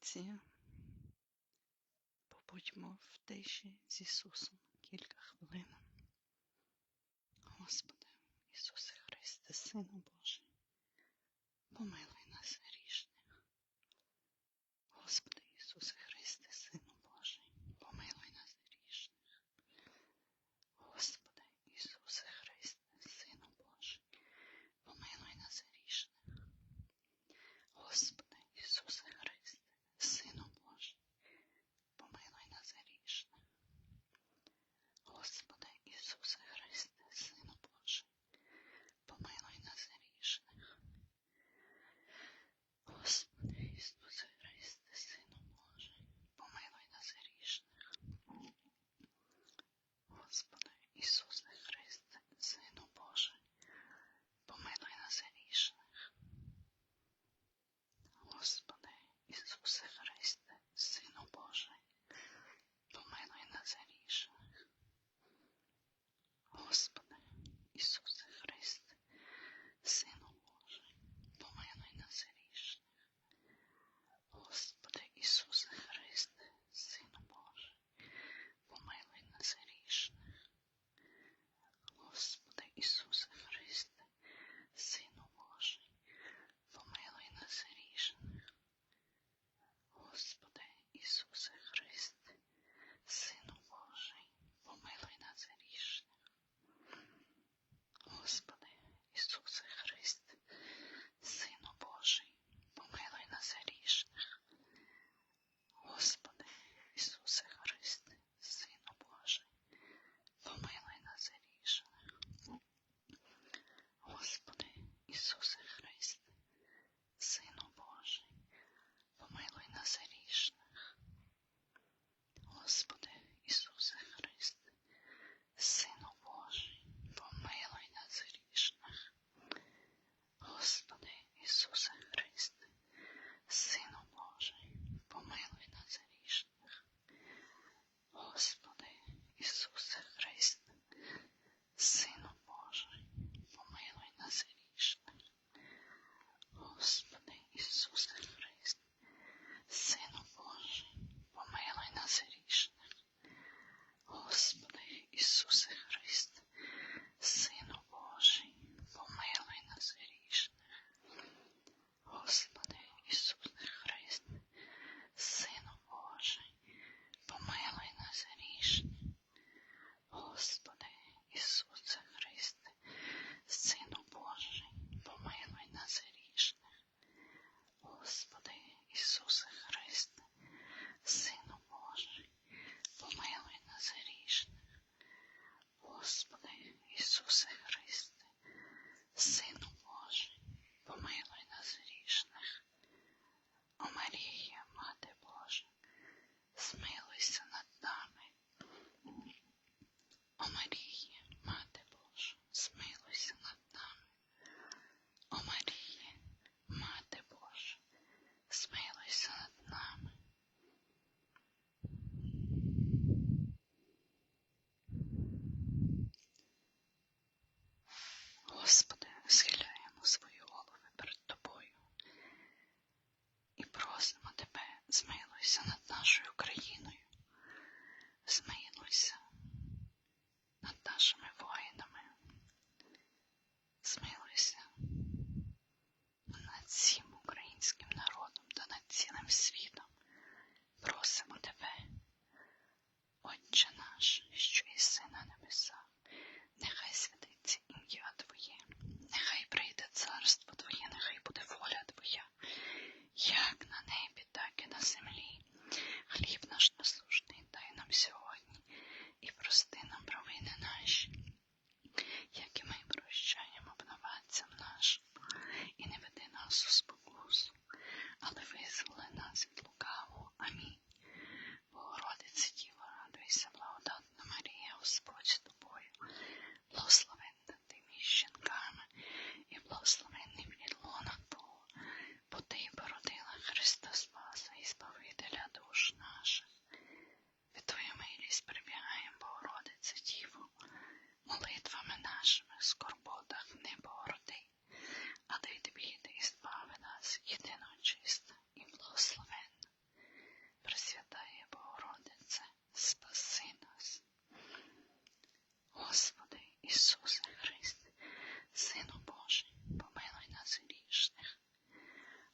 медитацію. Побудьмо в тиші з Ісусом кілька хвилин. Господи, Ісусе Христе, Сину Божий, помилуй нас грішних. Господи Ісусе Христе. Господи, схиляємо свої голови перед Тобою і просимо Тебе, змилуйся над нашою країною, змилуйся над нашими воїнами, змилуйся над всім. Господь.